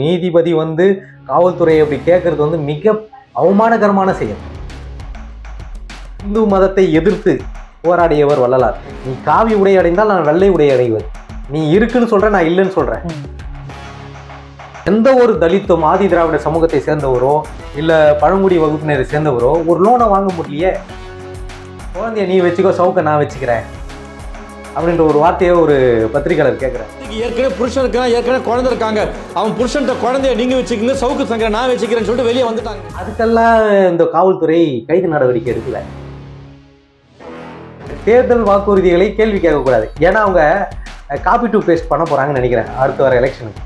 நீதிபதி வந்து காவல்துறையை அப்படி கேட்கறது வந்து மிக அவமானகரமான செயல். இந்து மதத்தை எதிர்த்து போராடியவர் வள்ளலார். நீ காவி உடை அடைந்தால் நான் வெள்ளை உடை அடைவது நீ இருக்குன்னு சொல்ற நான் இல்லைன்னு சொல்றேன். எந்த ஒரு தலித்தும் ஆதி திராவிட சமூகத்தை சேர்ந்தவரோ இல்ல பழங்குடி வகுப்பினரை சேர்ந்தவரோ ஒரு லோனை வாங்க முடியலையே. குழந்தைய நீ வச்சுக்கோ சவுக்க நான் வச்சுக்கிறேன். அப்படின்ற ஒரு வார்த்தையை ஒரு பத்திரிகையாளர் கேட்குறேன் ஏற்கனவே புருஷன் இருக்கான் ஏற்கனவே குழந்தை இருக்காங்க. அவன் புருஷன்ட்ட குழந்தைய நீங்க வச்சுக்கோங்க சவுக்கு சங்கரை நான் வச்சுக்கிறேன்னு சொல்லிட்டு வெளியே வந்துட்டாங்க. அதுக்கெல்லாம் இந்த காவல்துறை கைது நடவடிக்கை எடுக்கல. தேர்தல் வாக்குறுதிகளை கேள்வி கேட்கக்கூடாது. ஏன்னா அவங்க காப்பி டு பேஸ்ட் பண்ண போறாங்கன்னு நினைக்கிறேன் அடுத்து வர எலெக்ஷனுக்கு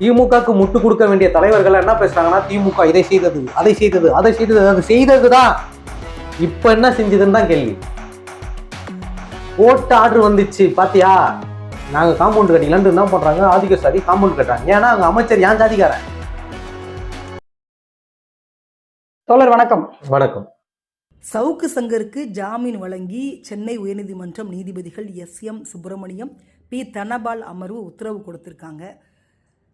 திமுகக்கு முட்டு கொடுக்க வேண்டிய தலைவர்கள் என்ன பேசுறாங்கன்னா திமுக இதை செய்தது அதை செய்தது அதை செய்தது அது செய்தது தான் இப்போ என்ன செஞ்சதுன்னு தான் கேள்வி. போட்ட ஆர்டர் வந்துச்சு பாத்தியா? நாங்க காம்பவுண்ட் கட்டிக்கலான்ட்டு என்ன பண்றாங்க ஆதிக்க சாதி காம்பவுண்ட் கட்டுறாங்க. ஏன்னா அங்க அமைச்சர் ஏன் ஜாதிக்காரன்? தோழர் வணக்கம். வணக்கம். சவுக்கு சங்கருக்கு ஜாமீன் வழங்கி சென்னை உயர்நீதிமன்றம் நீதிபதிகள் S M Subramaniam P Dhanapal அமர்வு உத்தரவு கொடுத்திருக்காங்க.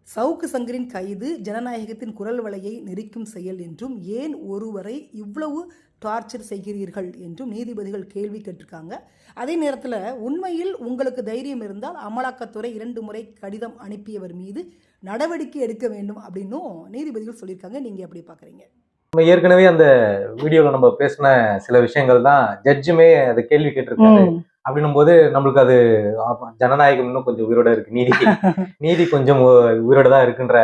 சவுக்கு சங்கரின் கைது ஜனநாயகத்தின் குரல் வலையை நெரிக்கும் செயல் என்றும் ஏன் ஒருவரை இவ்வளவு டார்ச்சர் செய்கிறீர்கள் என்றும் நீதிபதிகள் கேள்வி கேட்டிருக்காங்க. அதே நேரத்தில் உண்மையில் உங்களுக்கு தைரியம் இருந்தால் அமலாக்கத்துறை இரண்டு முறை கடிதம் அனுப்பியவர் மீது நடவடிக்கை எடுக்க வேண்டும் அப்படின்னும் நீதிபதிகள் சொல்லியிருக்காங்க. நீங்கள் எப்படி பார்க்குறீங்க நம்ம ஏற்கனவே அந்த வீடியோல நம்ம பேசின சில விஷயங்கள் தான் ஜட்ஜுமே அது கேள்வி கேட்டிருக்காரு. ம். அப்படின்னும் போது நம்மளுக்கு அது ஜனநாயகம் இன்னும் கொஞ்சம் உயிரோட இருக்கு. நீதி நீதி கொஞ்சம் உயிரோட தான் இருக்குன்ற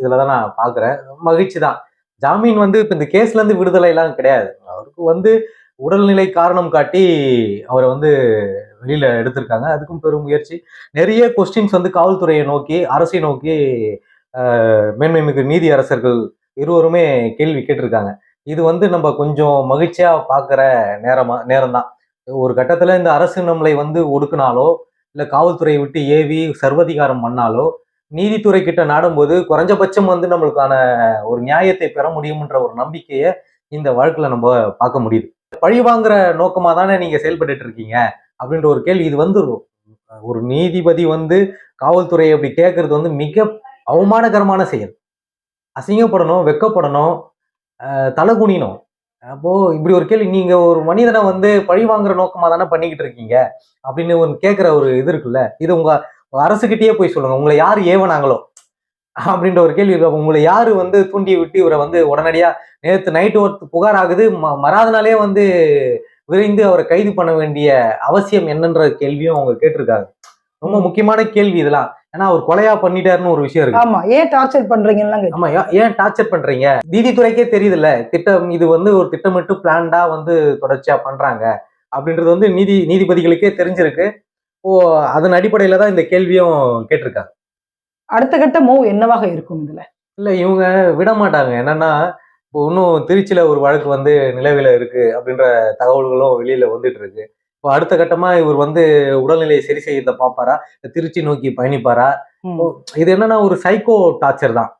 இதுல தான் நான் பாக்குறேன். மகிழ்ச்சி தான். ஜாமீன் வந்து இப்ப இந்த கேஸ்ல இருந்து விடுதலை எல்லாம் கிடையாது. அவருக்கு வந்து உடல்நிலை காரணம் காட்டி அவரை வந்து வெளியில எடுத்திருக்காங்க. அதுக்கும் பெரும் முயற்சி. நிறைய கொஸ்டின்ஸ் வந்து காவல்துறையை நோக்கி அரசை நோக்கி ஆஹ், மேன்மை மிகு நீதி அரசர்கள் இருவருமே கேள்வி கேட்டிருக்காங்க. இது வந்து நம்ம கொஞ்சம் மகிழ்ச்சியா பார்க்குற நேரமா நேரம் தான் ஒரு கட்டத்தில் இந்த அரசு நம்மளை வந்து ஒடுக்குனாலோ இல்லை காவல்துறையை விட்டு ஏவி சர்வதிகாரம் பண்ணாலோ நீதித்துறை கிட்ட நாடும்போது குறைஞ்சபட்சம் வந்து நம்மளுக்கான ஒரு நியாயத்தை பெற முடியும்ன்ற ஒரு நம்பிக்கையை இந்த வழக்கில் நம்ம பார்க்க முடியுது. பழி வாங்குற நோக்கமாக தானே நீங்கள் செயல்பட்டு இருக்கீங்க? அப்படின்ற ஒரு கேள்வி இது வந்து ஒரு- நீதிபதி வந்து காவல்துறையை அப்படி கேட்கறது வந்து மிக அவமானகரமான செயல். அசிங்கப்படணும் வெக்கப்படணும் தலை குனியணும். அப்போ இப்படி ஒரு கேள்வி நீங்க ஒரு மனிதனை வந்து பழி வாங்குற நோக்கமா தானே பண்ணிக்கிட்டு இருக்கீங்க? அப்படின்னு ஒரு கேட்குற ஒரு இது இருக்குல்ல இது உங்க அரசுகிட்டயே போய் சொல்லுங்க. உங்களை யார் ஏவனாங்களோ? அப்படின்ற ஒரு கேள்வி இருக்கு. உங்களை யாரு வந்து தூண்டி விட்டு இவரை வந்து உடனடியா நேற்று நைட்டு ஒரு புகார் ஆகுது ம- மறாதனாலே வந்து விரைந்து அவரை கைது பண்ண வேண்டிய அவசியம் என்னன்ற கேள்வியும் அவங்க கேட்டிருக்காங்க. ரொம்ப முக்கியமான கேள்வி இதெல்லாம். ஏன்னா அவர் கொலையா பண்ணிட்டாருன்னு ஒரு விஷயம் இருக்கு. ஆமா ஏன் டார்ச்சர் பண்றீங்கன்னு ஆமா ஏன் ஏன் டார்ச்சர் பண்றீங்க? நீதித்துறைக்கே தெரியுதுல்ல. திட்டம் இது வந்து ஒரு திட்டமிட்டு பிளான்டா வந்து தொடர்ச்சியா பண்றாங்க. அப்படின்றது வந்து நீதி நீதிபதிகளுக்கே தெரிஞ்சிருக்கு. ஓ அதன் அடிப்படையில தான் இந்த கேள்வியும் கேட்டிருக்காங்க அடுத்த கட்ட மூவ் என்னவாக இருக்கும் இதுல? இல்ல இவங்க விட மாட்டாங்க. என்னன்னா இப்போ இன்னும் திருச்சியில ஒரு வழக்கு வந்து நிலவில இருக்கு அப்படின்ற தகவல்களும் வெளியில வந்துட்டு இருக்கு. இப்போ அடுத்த கட்டமா இவர் வந்து உடல்நிலையை சரி செய்யறத பாப்பாரா திருச்சி நோக்கி பயணிப்பாரா? இது என்னன்னா ஒரு சைக்கோ டார்ச்சர் தான்.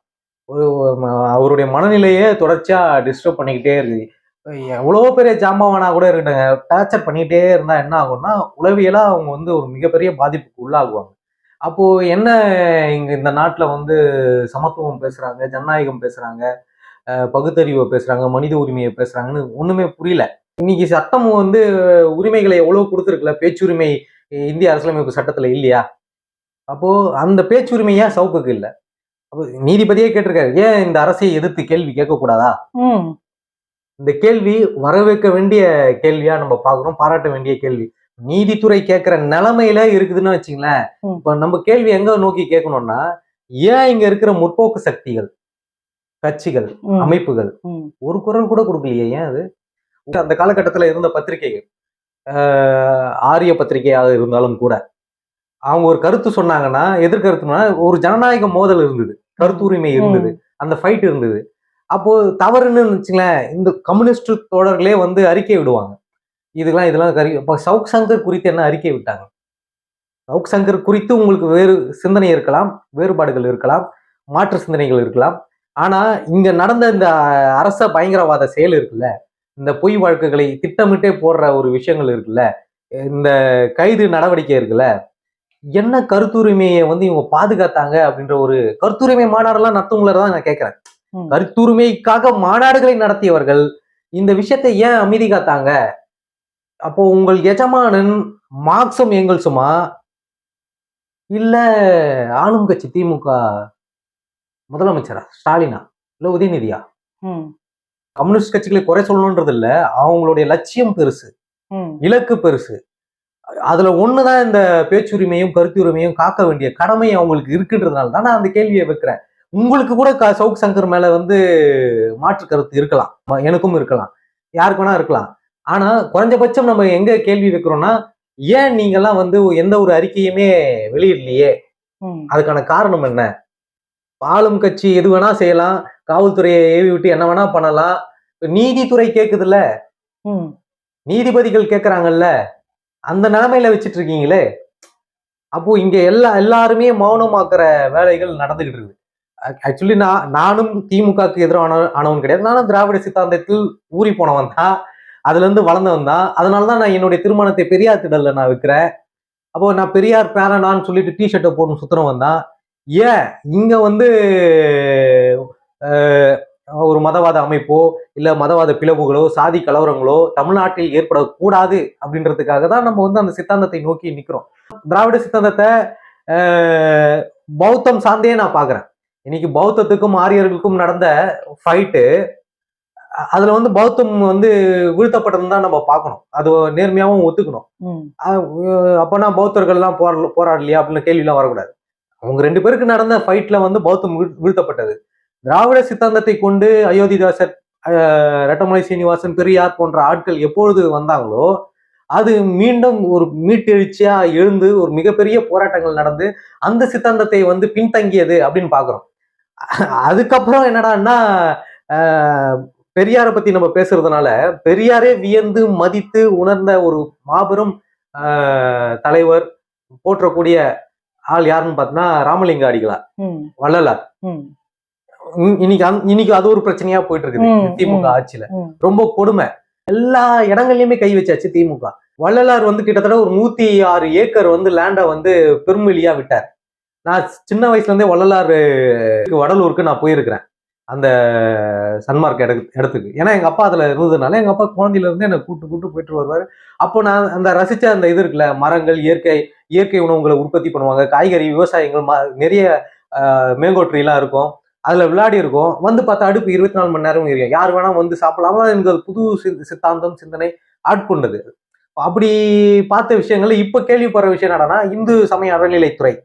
அவருடைய மனநிலையே தொடர்ச்சியா டிஸ்டர்ப் பண்ணிக்கிட்டே இருக்கு. எவ்வளவோ பெரிய ஜாமாவானா கூட இருக்கட்டுங்க டார்ச்சர் பண்ணிக்கிட்டே இருந்தா என்ன ஆகும்னா உளவியலா அவங்க வந்து ஒரு மிகப்பெரிய பாதிப்புக்கு உள்ளாகுவாங்க. அப்போ என்ன இங்க இந்த நாட்டுல வந்து சமத்துவம் பேசுறாங்க ஜனநாயகம் பேசுறாங்க பகுத்தறிவை பேசுறாங்க மனித உரிமையை பேசுறாங்கன்னு ஒண்ணுமே புரியல. இன்னைக்கு சட்டம் வந்து உரிமைகளை எவ்வளவு கொடுத்துருக்குல்ல பேச்சுரிமை இந்திய அரசியலமைப்பு சட்டத்துல இல்லையா அப்போ அந்த பேச்சுரிமை ஏன் சவுக்குக்கு இல்லை அப்போ நீதிபதியே கேட்டிருக்காரு ஏன் இந்த அரசை எதிர்த்து கேள்வி கேட்கக்கூடாதா. இந்த கேள்வி வரவேற்க வேண்டிய கேள்வியா நம்ம பார்க்குறோம் பாராட்ட வேண்டிய கேள்வி நீதித்துறை கேட்கிற நிலைமையில இருக்குதுன்னு வச்சுங்களேன். இப்ப நம்ம கேள்வி எங்க நோக்கி கேட்கணும்னா ஏன் இங்க இருக்கிற முற்போக்கு சக்திகள் கட்சிகள். அமைப்புகள். ஒரு குரல் கூட கொடுக்கலையே ஏன் அது அந்த காலகட்டத்துல இருந்த பத்திரிகைகள் ஆரிய பத்திரிகையாக இருந்தாலும் கூட அவங்க ஒரு கருத்து சொன்னாங்கன்னா எதிர்கருத்துனா ஒரு ஜனநாயக மோதல் இருந்தது. கருத்து உரிமை இருந்தது அந்த ஃபைட் இருந்தது. அப்போ தவறுன்னு வச்சுங்களேன் இந்த கம்யூனிஸ்ட் தோழர்களே வந்து அறிக்கை விடுவாங்க. இதெல்லாம் இதெல்லாம் கறி இப்போ சவுக் சங்கர் குறித்து என்ன அறிக்கை விட்டாங்க? சவுக் சங்கர் குறித்து உங்களுக்கு வேறு சிந்தனை இருக்கலாம் வேறுபாடுகள் இருக்கலாம் மாற்று சிந்தனைகள் இருக்கலாம். ஆனா இங்க நடந்த இந்த அரச பயங்கரவாத செயல் இருக்குல்ல இந்த பொய் வழக்குகளை திட்டமிட்டே போடுற ஒரு விஷயங்கள் இருக்குல்ல இந்த கைது நடவடிக்கை இருக்குல்ல என்ன கருத்துரிமையை வந்து இவங்க பாதுகாத்தாங்க அப்படின்ற ஒரு கருத்துரிமை மாநாடெல்லாம் நடத்துவங்கள தான் நான் கேட்கிறேன். கருத்துரிமைக்காக மாநாடுகளை நடத்தியவர்கள் இந்த விஷயத்தை ஏன் அமைதி காத்தாங்க? அப்போ உங்கள் எஜமானன் மார்க்சும் எங்கல்ஸுமா? இல்ல ஆளும் கட்சி திமுக முதலமைச்சரா ஸ்டாலினா இல்ல உதயநிதியா? கம்யூனிஸ்ட் கட்சிகளை குறை சொல்லணுன்றது இல்ல அவங்களுடைய லட்சியம் பெருசு. இலக்கு பெருசு. அதுல ஒண்ணுதான் இந்த பேச்சுரிமையும் கருத்துரிமையும் காக்க வேண்டிய கடமை அவங்களுக்கு இருக்குன்றதுனால தான் நான் அந்த கேள்வியை வைக்கிறேன். உங்களுக்கு கூட சவுக் சங்கர் மேல வந்து மாற்று கருத்து இருக்கலாம். எனக்கும் இருக்கலாம். யாருக்கு வேணா இருக்கலாம். ஆனா குறைஞ்சபட்சம் நம்ம எங்க கேள்வி வைக்கிறோம்னா ஏன் நீங்கெல்லாம் வந்து எந்த ஒரு அறிக்கையுமே வெளியிடலையே. அதுக்கான காரணம் என்ன? ஆளும் கட்சி எது வேணா செய்யலாம். காவல்துறையை ஏவி விட்டு என்ன வேணா பண்ணலாம். நீதித்துறை கேக்குதுல்ல? ம். நீதிபதிகள் கேக்குறாங்கல்ல? அந்த நிலைமையில வச்சிட்டு இருக்கீங்களே அப்போ இங்க எல்லா எல்லாருமே மௌனமாக்குற வேலைகள் நடந்துகிட்டு இருக்குது ஆக்சுவலி நான் நானும் திமுகவுக்கு எதிரான ஆனவன் கிடையாது. நானும் திராவிட சித்தாந்தத்தில் ஊறி போனவன் தான். அதுல இருந்து வளர்ந்தவன் தான். அதனாலதான் நான் என்னுடைய திருமணத்தை பெரியார் திடல்ல நான் வைக்கிறேன். அப்போ நான் பெரியார் பேரனான்னு சொல்லிட்டு டி ஷர்ட்டை போட்டு சுத்துறவன் தான். ஏன்? இங்க வந்து ஒரு மதவாத அமைப்போ இல்ல மதவாத பிளவுகளோ சாதி கலவரங்களோ தமிழ்நாட்டில் ஏற்படக்கூடாது அப்படின்றதுக்காக தான் நம்ம வந்து அந்த சித்தாந்தத்தை நோக்கி நிக்கிறோம். திராவிட சித்தாந்தத்தை பௌத்தம் சார்ந்தே நான் பாக்குறேன் இன்னைக்கு பௌத்தத்துக்கும் ஆரியர்களுக்கும் நடந்த ஃபைட்டு அதுல வந்து பௌத்தம் வந்து வீழ்த்தப்பட்டதுன்னு தான் நம்ம பார்க்கணும். அது நேர்மையாவும் ஒத்துக்கணும். அப்பனா பௌத்தர்கள்லாம் போரா போராடலையா அப்படின்னு கேள்விலாம் வரக்கூடாது. அவங்க ரெண்டு பேருக்கு நடந்த ஃபைட்ல வந்து பௌத்தம் வீழ்- வீழ்த்தப்பட்டது. திராவிட சித்தாந்தத்தை கொண்டு அயோத்திதாசர் ரெட்டமலை சீனிவாசன் பெரியார் போன்ற ஆட்கள் எப்பொழுது வந்தாங்களோ அது மீண்டும் ஒரு மீட்டெழுச்சியா எழுந்து ஒரு மிகப்பெரிய போராட்டங்கள் நடந்து அந்த சித்தாந்தத்தை வந்து பின்தங்கியது அப்படின்னு பாக்குறோம் அதுக்கப்புறம் என்னடான்னா பெரியாரை பத்தி நம்ம பேசுறதுனால பெரியாரே வியந்து மதித்து உணர்ந்த ஒரு மாபெரும் தலைவர் போற்றக்கூடிய ஆள் யாருன்னு பார்த்தோன்னா ராமலிங்க அடிகளார். வள்ளலார். இன்னைக்கு இன்னைக்கு அது ஒரு பிரச்சனையா போயிட்டு இருக்குது திமுக. ஆட்சியில. ரொம்ப கொடுமை. எல்லா இடங்கள்லயுமே கை வச்சாச்சு திமுக. வள்ளலார் வந்து கிட்டத்தட்ட ஒரு நூத்தி ஆறு ஏக்கர் வந்து லேண்டை வந்து பெருமொழியா விட்டார். நான் சின்ன வயசுல இருந்தே வள்ளலார் வடலூருக்கு நான் போயிருக்கிறேன். அந்த சன்மார்க் இட இடத்துக்கு. ஏன்னா எங்க அப்பா அதுல இருந்ததுனால எங்க அப்பா குழந்தையில இருந்து என்னை கூட்டு கூட்டு போயிட்டு வருவாரு. அப்போ நான் அந்த ரசிச்ச அந்த இது இருக்குல்ல மரங்கள் இயற்கை இயற்கை உணவுகளை உற்பத்தி பண்ணுவாங்க. காய்கறி விவசாயங்கள் ம- நிறைய மேங்கோ எல்லாம் இருக்கும். அதுல விளையாடி இருக்கும். வந்து பார்த்தா அடுப்பு இருபத்தி நாலு மணி நேரம் எரியும் யார் வேணா வந்து சாப்பிடலாம். எனக்கு அது புது சி- சித்தாந்தம் சிந்தனை ஆட்கொண்டது அப்படி பார்த்த விஷயங்கள்ல இப்ப கேள்விப்படுற விஷயம் என்னன்னா இந்து சமய அறநிலைத்துறை.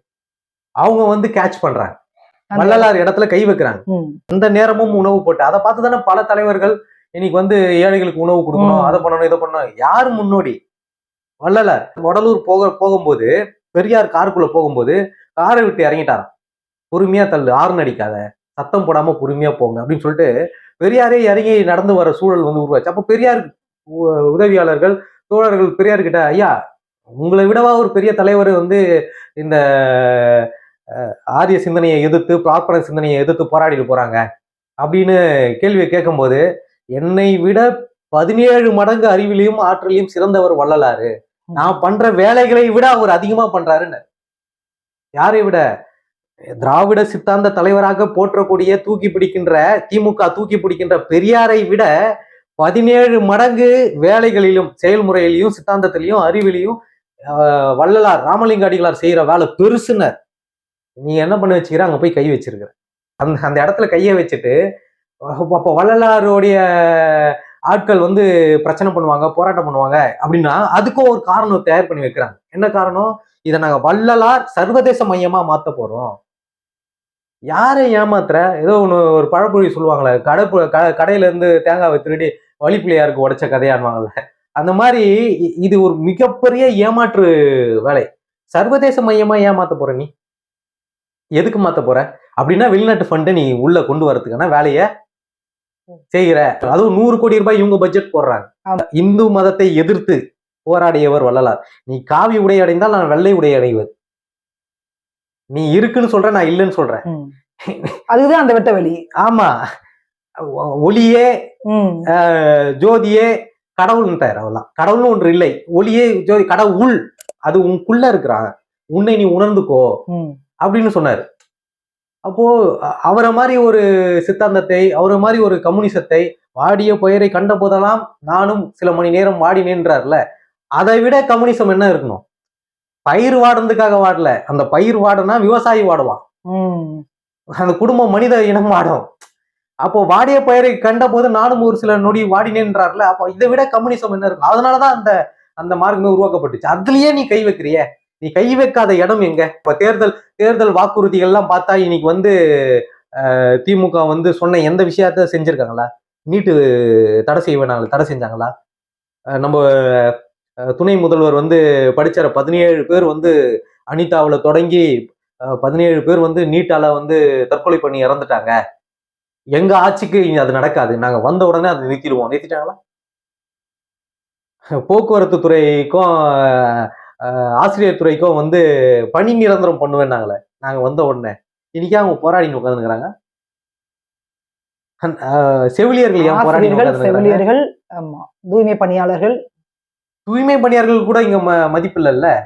அவங்க வந்து கேட்ச் பண்றாங்க. வள்ளலார் இடத்துல கை வைக்கிறாங்க. அந்த நேரமும் உணவு போட்டு அதை பார்த்து தானே பல தலைவர்கள் இன்னைக்கு வந்து ஏழைகளுக்கு உணவு கொடுக்கணும். அதை பண்ணணும் இதை பண்ணணும். யார் முன்னோடி? வள்ளலார். வடலூர் போக போகும்போது பெரியார் காருக்குள்ள போகும்போது காரை விட்டு இறங்கிட்டாராம். பொறுமையா தள்ளு ஆறுன்னு அடிக்காத. சத்தம் போடாமல் பொறுமையாக போங்க அப்படின்னு சொல்லிட்டு பெரியாரே இறங்கி நடந்து வர சூழல் வந்து உருவாச்சு. அப்போ பெரியார் உ- உதவியாளர்கள் தோழர்கள் பெரியார்கிட்ட ஐயா உங்களை விடவா ஒரு பெரிய தலைவர் வந்து இந்த ஆரிய சிந்தனையை எதிர்த்து பிரார்ப்பண சிந்தனையை எதிர்த்து போராடிட்டு போறாங்க? அப்படின்னு கேள்வியை கேட்கும்போது என்னை விட பதினேழு மடங்கு அறிவிலையும் ஆற்றலையும் சிறந்தவர் வள்ளலாரு. நான் பண்ற வேலைகளை விட அவர் அதிகமா பண்றாருன்னு. யாரை விட? திராவிட சித்தாந்த தலைவராக போற்றக்கூடிய தூக்கி பிடிக்கின்ற திமுக தூக்கி பிடிக்கின்ற பெரியாரை விட பதினேழு மடங்கு வேலைகளிலும் செயல்முறையிலையும் சித்தாந்தத்திலையும் அறிவிலையும் வள்ளலார் ராமலிங்க அடிகளார் செய்கிற வேலை பெருசுன்னு நீ என்ன பண்ணி வச்சுக்கிற? அங்கே போய் கை வச்சிருக்கிற. அந்த அந்த இடத்துல கையை வச்சுட்டு அப்போ வள்ளலாருடைய ஆட்கள் வந்து பிரச்சனை பண்ணுவாங்க போராட்டம் பண்ணுவாங்க அப்படின்னா அதுக்கும் ஒரு காரணம் தயார் பண்ணி வைக்கிறாங்க. என்ன காரணம்? இதை நாங்கள் வள்ளலார் சர்வதேச மையமாக மாற்ற போகிறோம் யாரை ஏமாத்துற? ஏதோ ஒன்று ஒரு பழமொழி சொல்லுவாங்களே கடை க- கடையில இருந்து தேங்காவை திருடி வழிப்பிள்ளையாருக்கு உடைச்ச கதையானுவாங்கல்ல அந்த மாதிரி இது ஒரு மிகப்பெரிய ஏமாற்று வேலை. சர்வதேச மையமா ஏமாத்த போற நீ? எதுக்கு மாத்த போற? அப்படின்னா வெளிநாட்டு ஃபண்டை நீ உள்ள கொண்டு வரதுக்கான வேலையை செய்கிற அதுவும் நூறு கோடி ரூபாய் இவங்க பட்ஜெட் போடுறாங்க. இந்து மதத்தை எதிர்த்து போராடியவர் வள்ளலார். நீ காவி உடை அடைந்தால் நான் வெள்ளை உடை அடைவது நீ இருக்குன்னு சொல்ற நான் இல்லைன்னு சொல்றேன். அதுதான் அந்த வெட்ட வெளி ஆமா. ஒளியே ஜோதியே கடவுள்ன்ட்டார் அவெல்லாம் கடவுள்னு ஒன்று இல்லை. ஒளியே ஜோதி கடவுள் அது உனக்குள்ள இருக்கிறாங்க. உன்னை நீ உணர்ந்துக்கோ அப்படின்னு சொன்னாரு. அப்போ அவரை மாதிரி ஒரு சித்தாந்தத்தை அவரை மாதிரி ஒரு கம்யூனிசத்தை வாடிய பெயரை கண்ட போதெல்லாம் நானும் சில மணி நேரம் வாடினேன்றார்ல. அதை விட கம்யூனிசம் என்ன இருக்கணும்? பயிர் வாடுறதுக்காக வாடல. அந்த பயிர் வாடனா விவசாயி வாடுவான். அந்த குடும்பம் மனித இனம் வாடும். அப்போ வாடிய பெயரை கண்ட போது நானும் ஒரு சில நொடி வாடினேன்றார்ல அப்போ இதை விட கம்யூனிசம் என்ன இருக்கும்? அதனாலதான் அந்த அந்த மார்க்கமே உருவாக்கப்பட்டுச்சு. அதுலயே நீ கை வைக்கிறிய? நீ கை வைக்காத இடம் எங்க? இப்ப தேர்தல் தேர்தல் வாக்குறுதிகள் எல்லாம் பார்த்தா இன்னைக்கு வந்து திமுக வந்து சொன்ன எந்த விஷயத்த செஞ்சிருக்காங்களா? நீட்டு தடை செய்ய வேணாங்களா தடை செஞ்சாங்களா? நம்ம துணை முதல்வர் வந்து படிச்சார. பதினேழு பேர் வந்து அனிதாவுல தொடங்கி பதினேழு பேர் வந்து நீட்டால வந்து தற்கொலை பண்ணி இறந்துட்டாங்க. எங்க ஆட்சிக்கு இனி அது நடக்காது. நாங்க வந்த உடனே அதை நிறுத்திடுவோம். நிறுத்திட்டாங்களா? போக்குவரத்து துறைக்கும் ஆசிரியர் துறைக்கும் வந்து பணி நிரந்தரம் பண்ணுவேன்னாங்களே நாங்க வந்த உடனே. இன்னைக்கு அவங்க போராடின்னு உட்காந்துக்கிறாங்க செவிலியர்கள் ஏன் போராடி செவிலியர்கள் ஆமா தூய்மை பணியாளர்கள் தூய்மை பணியாளர்கள் கூட இங்க ம மதிப்பு இல்லைல்ல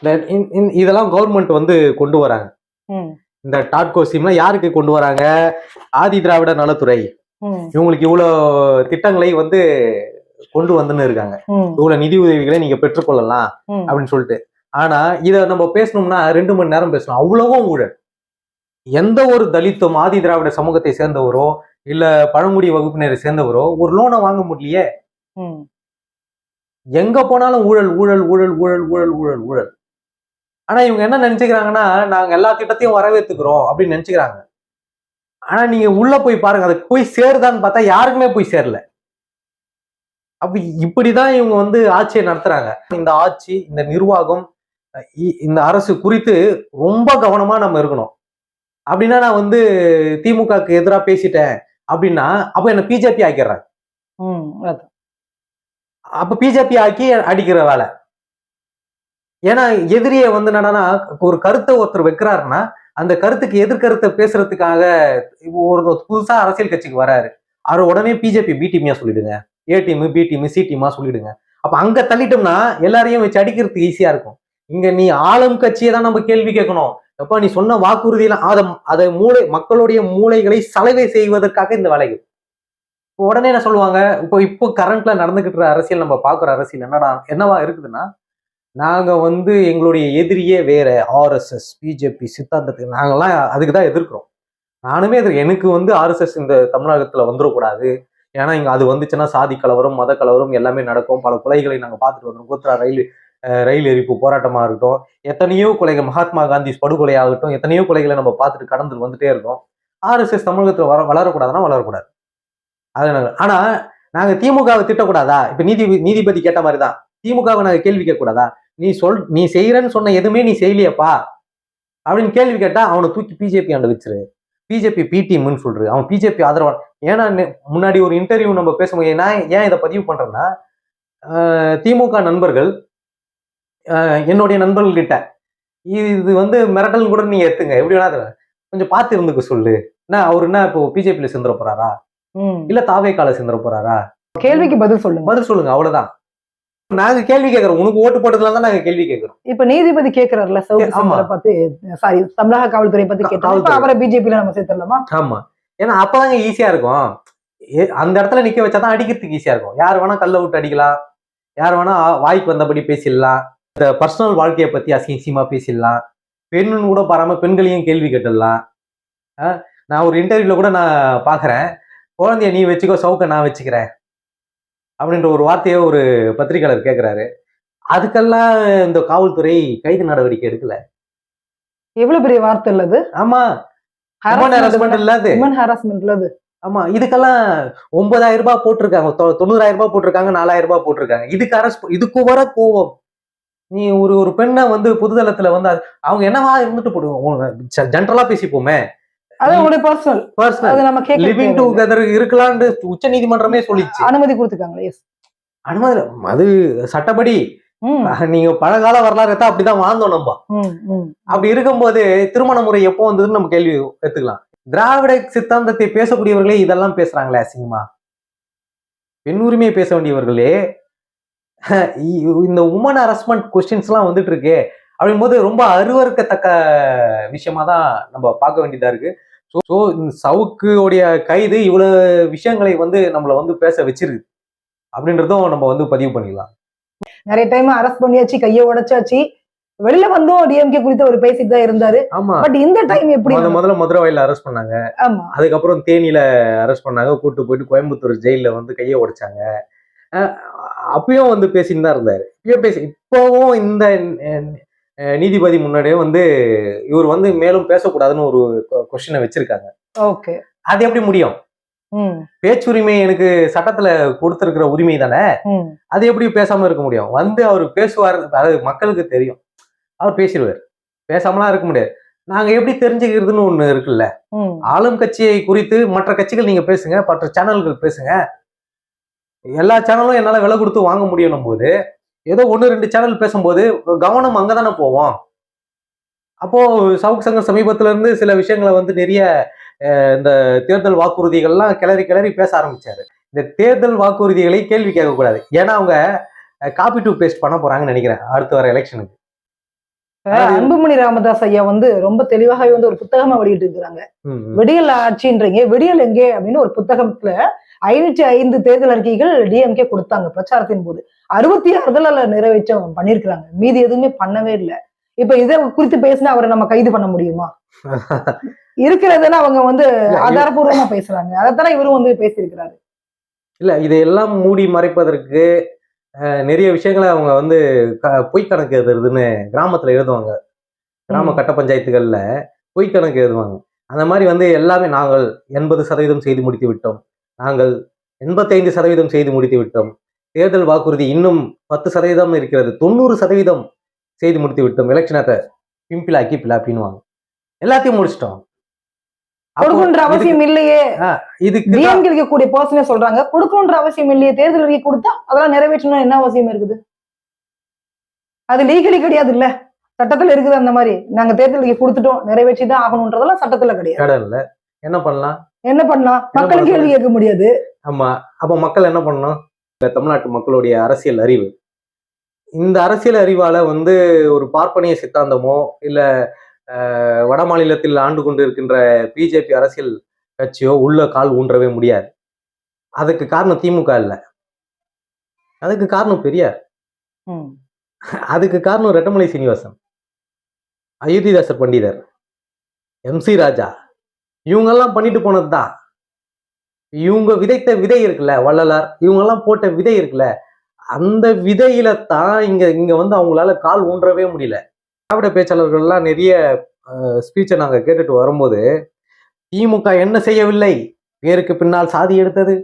இந்த இந்த- இந்த- இதெல்லாம் கவர்மெண்ட் வந்து கொண்டு வராங்க. இந்த டாட்கோ ஸ்கீம்லாம் யாருக்கு கொண்டு வராங்க? ஆதி திராவிட நலத்துறை. இவங்களுக்கு இவ்வளோ திட்டங்களை வந்து கொண்டு வந்துன்னு இருக்காங்க. இவ்வளவு நிதி உதவிகளை நீங்க பெற்றுக்கொள்ளலாம் அப்படின்னு சொல்லிட்டு. ஆனா இத நம்ம பேசணும்னா ரெண்டு மணி நேரம் பேசணும். அவ்வளவும் ஊழல். எந்த ஒரு தலித்தும் ஆதி திராவிட சமூகத்தை சேர்ந்தவரோ இல்ல பழங்குடி வகுப்பினரை சேர்ந்தவரோ ஒரு லோனை வாங்க முடியலையே. எங்க போனாலும் ஊழல் ஊழல் ஊழல் ஊழல் ஊழல் ஊழல் ஊழல். ஆனா இவங்க என்ன நினைச்சுக்கிறாங்கன்னா நாங்க எல்லா திட்டத்தையும் வரவேற்றுக்கிறோம் அப்படின்னு நினைச்சுக்கிறாங்க. ஆனா நீங்க உள்ள போய் பாருங்க அது போய் சேருதான்னு பார்த்தா யாருக்குமே போய் சேரல. அப்ப இப்படிதான் இவங்க வந்து ஆட்சியை நடத்துறாங்க. இந்த ஆட்சி இந்த நிர்வாகம் இ- இந்த அரசு குறித்து ரொம்ப கவனமா நம்ம இருக்கணும். அப்படின்னா நான் வந்து திமுகக்கு எதிராக பேசிட்டேன் அப்படின்னா அப்ப என்ன பிஜேபி ஆக்கிடுறாங்க. ம் அதான். அப்ப பிஜேபி ஆக்கி அடிக்கிற வேலை. ஏன்னா எதிரியை வந்து என்னன்னா ஒரு கருத்தை ஒருத்தர் வைக்கிறாருன்னா அந்த கருத்துக்கு எதிர்கருத்தை பேசுறதுக்காக ஒரு புதுசா அரசியல் கட்சிக்கு வராரு. அவர் உடனே பிஜேபி பி டீமியா சொல்லிடுங்க. A team B team C டீமா சொல்லிடுங்க. அப்ப அங்க தள்ளிட்டோம்னா எல்லாரையும் வச்சு அடிக்கிறதுக்கு ஈஸியா இருக்கும். இங்க நீ ஆளும் கட்சியை தான் நம்ம கேள்வி கேட்கணும். எப்ப நீ சொன்ன வாக்குறுதியெல்லாம் அதை அதை மூளை மக்களுடைய மூளைகளை சலவை செய்வதற்காக இந்த வேலைகள். உடனே என்ன சொல்லுவாங்க? இப்போ இப்போ கரண்ட்ல நடந்துகிட்டு அரசியல் நம்ம பார்க்குற அரசியல் என்னடா என்னவா இருக்குதுன்னா நாங்க வந்து எங்களுடைய எதிரியே வேற. ஆர்எஸ்எஸ் பிஜேபி சித்தாந்தத்துக்கு நாங்கெல்லாம் அதுக்கு தான் எதிர்க்கிறோம். நானுமே எதிர் எனக்கு வந்து ஆர்எஸ்எஸ் இந்த தமிழகத்துல வந்துடக்கூடாது. ஏன்னா இங்க அது வந்துச்சுன்னா சாதி கலவரம் மத கலவரம் எல்லாமே நடக்கும். பல கொலைகளை நாங்க பார்த்துட்டு வந்தோம் கோத்ரா ரயில் ரயில் எரிப்பு போராட்டமா இருக்கட்டும். எத்தனையோ கொலைகள் மகாத்மா காந்தி படுகொலை ஆகட்டும் எத்தனையோ கொலைகளை நம்ம பார்த்துட்டு கடந்து வந்துட்டே இருக்கோம். ஆர்எஸ்எஸ் தமிழகத்துல வர வளரக்கூடாதுன்னா வளரக்கூடாது. அதனால ஆனா நாங்க திமுகவை திட்டக்கூடாதா? இப்ப நீதி நீதிபதி கேட்ட மாதிரி தான் திமுகவை நாங்க கேள்வி கேட்கக்கூடாதா? நீ சொல் நீ செய்யறன்னு சொன்ன எதுவுமே நீ செய்யலையப்பா? அப்படின்னு கேள்வி கேட்டா அவனை தூக்கி பிஜேபி ஆண்டு வச்சிரு பிஜேபி பிடிஎம்னு சொல்றது அவன் பிஜேபி ஆதரவான் ஏன்னா முன்னாடி ஒரு இன்டர்வியூ நம்ம பேசும்போது நான் ஏன் இதை பதிவு பண்றேன்னா திமுக நண்பர்கள் என்னுடைய நண்பர்கள்கிட்ட இது வந்து மிரட்டல் கூட நீங்க எடுத்துங்க எப்படி வேணா கொஞ்சம் பார்த்து இருந்துக்க சொல்லு. என்ன அவர் என்ன இப்போ பிஜேபியில சேர்ந்துட போறாரா? இல்ல தாவே கால சேர்ந்துட போறாரா? கேள்விக்கு பதில் சொல்லுங்க. பதில் சொல்லுங்க அவ்வளவுதான். நாங்க கேள்வி கேட்கறோம் உனக்கு ஓட்டு போட்டதுல தான் நாங்க கேள்வி கேட்கறோம் இப்ப நீதிபதி கேக்குறாருல. சங்கரை பத்தி சாரி தமிழக காவல்துறை பத்தி கா- கேட்டாரு இப்ப காவல்துறை. அவரை பிஜேபியில நம்ம சேர்த்துடலாமா? ஆமா. ஏன்னா அப்பதாங்க ஈஸியா இருக்கும். அந்த இடத்துல நிக்க வச்சாதான் அடிக்கிறதுக்கு ஈஸியா இருக்கும். யார் வேணா கல்ல விட்டு அடிக்கலாம். யார் வேணா வாய்க்கு வந்தபடி பேசிடலாம். இந்த பர்சனல் வாழ்க்கையை பத்தி அசிங்கமா பேசிடலாம். பெண்ணுன்னு கூட பாராம பெண்களையும் கேள்வி கேட்டுடலாம். நான் ஒரு இன்டர்வியூல கூட நான் பாக்குறேன். குழந்தைய நீ வச்சுக்கோ சவுக்க நான் வச்சுக்கிறேன். அப்படின்ற ஒரு வார்த்தையை ஒரு பத்திரிகையாளர் கேட்கிறாரு அதுக்கெல்லாம் இந்த காவல்துறை கைது நடவடிக்கை எடுக்கல. எவ்வளவு பெரிய வார்த்தை இல்லது ஆமா. ஆமா இதுக்கெல்லாம் ஒன்பதாயிரம் ரூபாய் போட்டிருக்காங்க. தொண்ணூறாயிரம் ரூபாய் போட்டிருக்காங்க நாலாயிரம் ரூபாய் போட்டிருக்காங்க. இதுக்கு அரசு இதுக்கு வர கோவம் நீ ஒரு ஒரு பெண்ணை வந்து புதுதளத்துல வந்து அவங்க என்னவா இருந்துட்டு போடுவோம் ஜென்ரலா பேசிப்போமே. அது உங்களுடைய பர்சனல் பர்சனல் அது நம்ம லிவிங் கேட்க டுகெதர் இருக்கலாம்னு உச்ச நீதிமன்றமே சொல்லிச்சு. அனுமதி கொடுத்துருக்காங்க எஸ் அனுமதி அது சட்டப்படி. நீங்க பழங்கால வரலாறு எடுத்தா அப்படிதான் வாழ்ந்தோம் நம்ம. அப்படி இருக்கும்போது திருமண முறை எப்போ வந்ததுன்னு நம்ம கேள்வி எடுத்துக்கலாம். திராவிட சித்தாந்தத்தை பேசக்கூடியவர்களே இதெல்லாம் பேசுறாங்களே அசிங்கமா? பெண் உரிமையை பேச வேண்டியவர்களே இந்த உமன் ஹரஸ்மெண்ட் கொஸ்டின்ஸ் எல்லாம் வந்துட்டு இருக்கே அப்படிங்கும்போது ரொம்ப அருவருக்கத்தக்க விஷயமா தான் நம்ம பார்க்க வேண்டியதா இருக்கு. ஸோ ஸோ இந்த சவுக்குடைய கைது இவ்வளவு விஷயங்களை வந்து நம்மளை வந்து பேச வச்சிருக்கு அப்படின்றதும் நம்ம வந்து பதிவு பண்ணிக்கலாம் நிறைய டைம் அரெஸ்ட் பண்ணியாச்சு கையை உடைச்சாச்சு. வெளியில வந்தும் டிஎம்கே குறித்து அவர் பேசிட்டு தான் இருந்தாரு. ஆமா. பட் இந்த டைம் எப்படி முத முதல்ல மதுரை வயல்ல அரெஸ்ட் பண்ணாங்க. ஆமா. அதுக்கப்புறம் தேனியில அரெஸ்ட் பண்ணாங்க. கூட்டு போயிட்டு கோயம்புத்தூர் ஜெயில வந்து கையை உடைச்சாங்க. அப்பயும் வந்து பேசின்னு தான் இருந்தாரு. இப்பயும் பேசி இப்போவும் இந்த நீதிபதி முன்னாடியே வந்து இவர் வந்து மேலும் பேசக்கூடாதுன்னு ஒரு கொஸ்டினை வச்சிருக்காங்க. ஓகே. அது எப்படி முடியும்? பேச்சுரிமை எனக்கு சட்டத்துல கொடுத்திருக்கிற உரிமை தானே? அது எப்படி பேசாம இருக்க முடியும்? வந்து அவர் பேசுவார் அது மக்களுக்கு தெரியும். அவர் பேசிடுவார். பேசாமலாம் இருக்க முடியாது. நாங்க எப்படி தெரிஞ்சுக்கிறதுன்னு ஒண்ணு இருக்குல்ல? ஆளும் கட்சியை குறித்து மற்ற கட்சிகள் நீங்க பேசுங்க மற்ற சேனல்கள் பேசுங்க. எல்லா சேனலும் என்னால விலை கொடுத்து வாங்க முடியும் போது ஏதோ ஒன்று ரெண்டு சேனல் பேசும்போது கவனம் அங்கதானே போவோம். அப்போ சவுக் சங்கம் சமீபத்துல இருந்து சில விஷயங்களை வந்து நிறைய இந்த தேர்தல் வாக்குறுதிகள்லாம் கிளறி கிளறி பேச ஆரம்பிச்சாரு. இந்த தேர்தல் வாக்குறுதிகளை கேள்வி கேட்கக்கூடாது. ஏன்னா அவங்க காப்பி டு பேஸ்ட் பண்ண போறாங்கன்னு நினைக்கிறேன் அடுத்து வர எலெக்ஷனுக்கு அன்புமணி ராமதாஸ் ஐயா வந்து ரொம்ப தெளிவாகவே வந்து ஒரு புத்தகமா வெளியிட்டு இருக்கிறாங்க. விடியல் ஆட்சின்றீங்க விடியல் எங்கே அப்படின்னு ஒரு புத்தகத்துல ஐநூற்றி ஐந்து தேர்தல் அறிக்கைகள் டிஎம்கே கொடுத்தாங்க பிரச்சாரத்தின் போது. அறுபத்தி ஆறு அதுல நிறைவேற்றம் பண்ணிருக்கிறாங்க. மீதி எதுவுமே பண்ணவே இல்லை. இப்ப இதை குறித்து பேசினா அவரை நம்ம கைது பண்ண முடியுமா? இருக்கிறதுன்னு அவங்க வந்து ஆதாரபூர்வமா பேசுறாங்க. அதைத்தானே இவரும் வந்து பேசியிருக்கிறாரு. இல்ல இதையெல்லாம் மூடி மறைப்பதற்கு நிறைய விஷயங்களை அவங்க வந்து பொய் கணக்கு எழுதுறதுன்னு கிராமத்துல எழுதுவாங்க. கிராம. கட்ட பஞ்சாயத்துகள்ல பொய் கணக்கு எழுதுவாங்க. அந்த மாதிரி வந்து எல்லாமே நாங்கள் எண்பது சதவீதம் செய்து முடித்து விட்டோம். நாங்கள் எண்பத்தைந்து சதவீதம் செய்து முடித்து விட்டோம். தேர்தல் வாக்குறுதி இன்னும் பத்து சதவீதம் இருக்கிறது. தொண்ணூறு சதவீதம் செய்து முடித்து விட்டோம். எலெக்ஷனத்தை பிம்பிளாக்கி பிளாப்பின்னுவாங்க. எல்லாத்தையும் முடிச்சிட்டோம். கொடுக்கணுன்ற அவசியம் இல்லையே. இதுக்கு இருக்கக்கூடிய பர்சனே சொல்றாங்க. கொடுக்கணுன்ற அவசியம் இல்லையே. தேர்தல் அறிக்கை கொடுத்தா அதெல்லாம் நிறைவேற்றணும் என்ன அவசியம் இருக்குது? அது லீகலி கிடையாது இல்ல. சட்டத்துல இருக்குது அந்த மாதிரி. நாங்க தேர்தல் அறிக்கை கொடுத்துட்டோம். நிறைவேற்றி தான் ஆகணும்ன்றதெல்லாம் சட்டத்துல கிடையாது. கடல்ல என்ன பண்ணலாம்? என்ன பண்ணலாம்? மக்கள்? கேள்வி கேட்க முடியாது. ஆமா. அப்ப மக்கள் என்ன பண்ணணும்? இந்த தமிழ்நாட்டு மக்களுடைய அரசியல் அறிவு. இந்த அரசியல் அறிவால வந்து ஒரு பார்ப்பனிய சித்தாந்தமோ இல்ல வட மாநிலத்தில் ஆண்டு கொண்டு இருக்கின்ற பிஜேபி அரசியல் கட்சியோ உள்ள கால் ஊன்றவே முடியாது. அதுக்கு காரணம் திமுக இல்ல. அதுக்கு காரணம் பெரியார். அதுக்கு காரணம் ரெட்டமலை சீனிவாசன். அயோத்திதாசர் பண்டிதர். M C Raja. இவங்கெல்லாம் பண்ணிட்டு போனதுதான். இவங்க விதைத்த விதை இருக்குல்ல வள்ளலார் இவங்கெல்லாம் போட்ட விதை இருக்குல்ல அந்த விதையில தான் இங்க இங்க வந்து அவங்களால கால் ஊன்றவே முடியல. திராவிட பேச்சாளர்கள்லாம் நிறைய ஸ்பீச்சை நாங்க கேட்டுட்டு வரும்போது திமுக என்ன செய்யவில்லை? பேருக்கு பின்னால் சாதி எடுத்தது.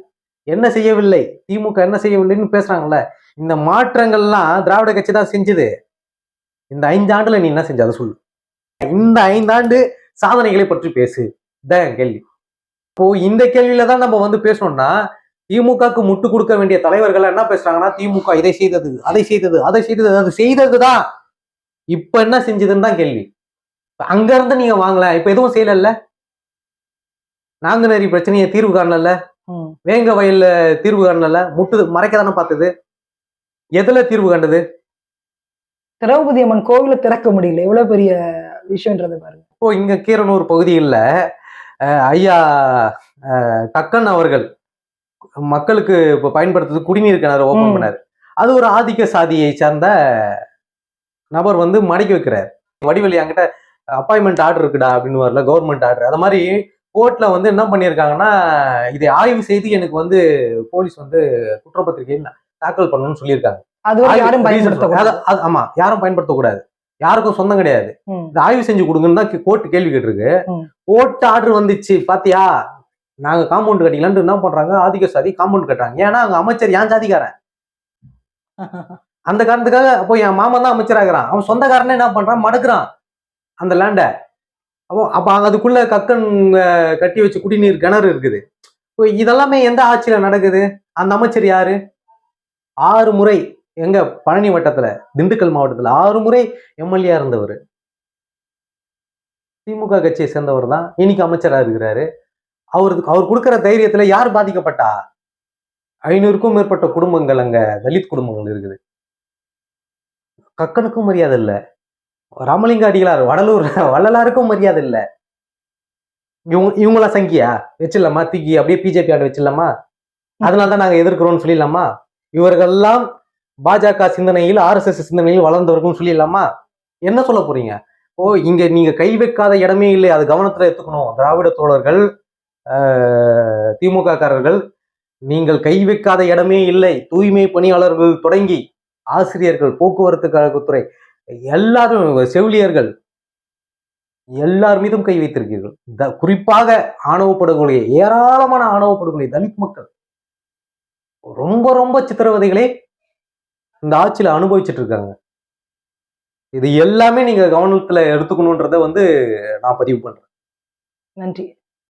என்ன செய்யவில்லை? திமுக என்ன செய்யவில்லைன்னு பேசுறாங்கல்ல இந்த மாற்றங்கள்லாம் திராவிட கட்சி தான் செஞ்சுது. இந்த ஐந்தாண்டுல நீ என்ன செஞ்ச? அதை சொல்லு. இந்த ஐந்தாண்டு சாதனைகளை பற்றி பேசு. என் கேள்வி. இப்போ இந்த கேள்வியில தான் நம்ம வந்து பேசணும்னா திமுகக்கு முட்டு கொடுக்க வேண்டிய தலைவர்கள் என்ன பேசுறாங்கன்னா திமுக இதை செய்தது அதை செய்தது அதை செய்தது அது செய்ததுதான். இப்ப என்ன செஞ்சதுன்னு தான் கேள்வி. அங்க இருந்து நீங்க வாங்கல இப்ப எதுவும் செய்யல நாங்குநேரி பிரச்சனையை தீர்வு காணல. வேங்க வயல்ல தீர்வு காணல முட்டு மறைக்க தானே பார்த்தது. எதுல தீர்வு கண்டது? திரௌபதி அம்மன் கோவிலை திறக்க முடியல எவ்வளவு பெரிய விஷயம்ன்றது பாருங்க. இப்போ இங்க கீரனூர் பகுதியில் ஐயா கக்கன் அவர்கள் மக்களுக்கு இப்போ பயன்படுத்துறது குடிநீர் கிணறு ஓபன் ம். பண்ணாரு. அது ஒரு ஆதிக்க சாதியை சார்ந்த நபர் வந்து மடக்கி வைக்கிறார். வடிவெளி என்கிட்ட அப்பாயின்மெண்ட் ஆர்டர் இருக்குடா அப்படின்னு வரல கவர்மெண்ட் ஆர்டர் அது மாதிரி கோர்ட்ல வந்து என்ன பண்ணியிருக்காங்கன்னா இதை ஆய்வு செய்து எனக்கு வந்து போலீஸ் வந்து குற்றப்பத்திரிகை தாக்கல் பண்ணணும்னு சொல்லியிருக்காங்க. அது யாரும் அது- ஆமா யாரும் பயன்படுத்தக்கூடாது. யாருக்கும் சொந்தம் கிடையாது. இந்த ஆய்வு செஞ்சு கொடுங்கன்னு தான் கோர்ட் கேள்வி கேட்டிருக்கு. ம். கோர்ட் ஆர்டர் வந்துச்சு பாத்தியா? நாங்க காம்பவுண்ட் கட்டிக்கலான்ட்டு என்ன பண்றாங்க? ஆதிக்க சாதி காம்பவுண்ட் கட்டுறாங்க. ஏன்னா அங்க அமைச்சர் ஏன் ஜாதிக்காரன்? அந்த காரணத்துக்காக அப்போ என் மாமன் தான் அமைச்சராகிறான் அவன் சொந்தக்காரனே என்ன பண்றான்? மடக்குறான் அந்த லேண்டை அப்போ அப்ப அங்க அதுக்குள்ள கக்கன் கட்டி வச்ச குடிநீர் கிணறு இருக்குது. இதெல்லாமே எந்த ஆட்சியில நடக்குது? அந்த அமைச்சர் யாரு? ஆறு முறை எங்க பழனி வட்டத்துல திண்டுக்கல் மாவட்டத்துல ஆறு முறை எம்எல்ஏ இருந்தவர். திமுக கட்சியை சேர்ந்தவர் தான் இன்னைக்கு அமைச்சரா இருக்கிறாரு. அவருக்கு அவர் கொடுக்கிற தைரியத்துல யார் பாதிக்கப்பட்டா? ஐநூறுக்கும் மேற்பட்ட குடும்பங்கள் அங்க தலித் குடும்பங்கள் இருக்குது. கக்கனுக்கும் மரியாதை இல்ல. ராமலிங்க அடிகளார் வடலூர் வள்ளலாருக்கும் மரியாதை இல்லை. இவங்க இவங்களா சங்கியா? வச்சிடலாமா? திக்கி அப்படியே பிஜேபி ஆண்டு வச்சிடலாமா? அதனால தான் நாங்க எதிர்க்கிறோம்னு சொல்லிடலாமா? இவர்கள்லாம் பாஜக சிந்தனையில் ஆர்எஸ்எஸ் சிந்தனையில் வளர்ந்தவர்கள் சொல்லிடலாமா? என்ன சொல்ல போறீங்க? ஓ இங்க நீங்க கை வைக்காத இடமே இல்லை. அது கவனத்துல எடுத்துக்கணும். திராவிட தோழர்கள் திமுக காரர்கள் நீங்கள் கை வைக்காத இடமே இல்லை. தூய்மை பணியாளர்கள் தொடங்கி ஆசிரியர்கள் போக்குவரத்து கழகத்துறை எல்லாரும் செவிலியர்கள் எல்லார் மீதும் கை வைத்திருக்கிறீர்கள். த- குறிப்பாக ஆணவ படுகொலை ஏராளமான ஆணவ படுகொலை தலித் மக்கள் ரொம்ப ரொம்ப சித்திரவதைகளை இந்த ஆட்சியில் அனுபவிச்சுட்டு இருக்காங்க. இது எல்லாமே நீங்கள் கவனத்தில் எடுத்துக்கணுன்றதை வந்து நான் பதிவு பண்ணுறேன் நன்றி.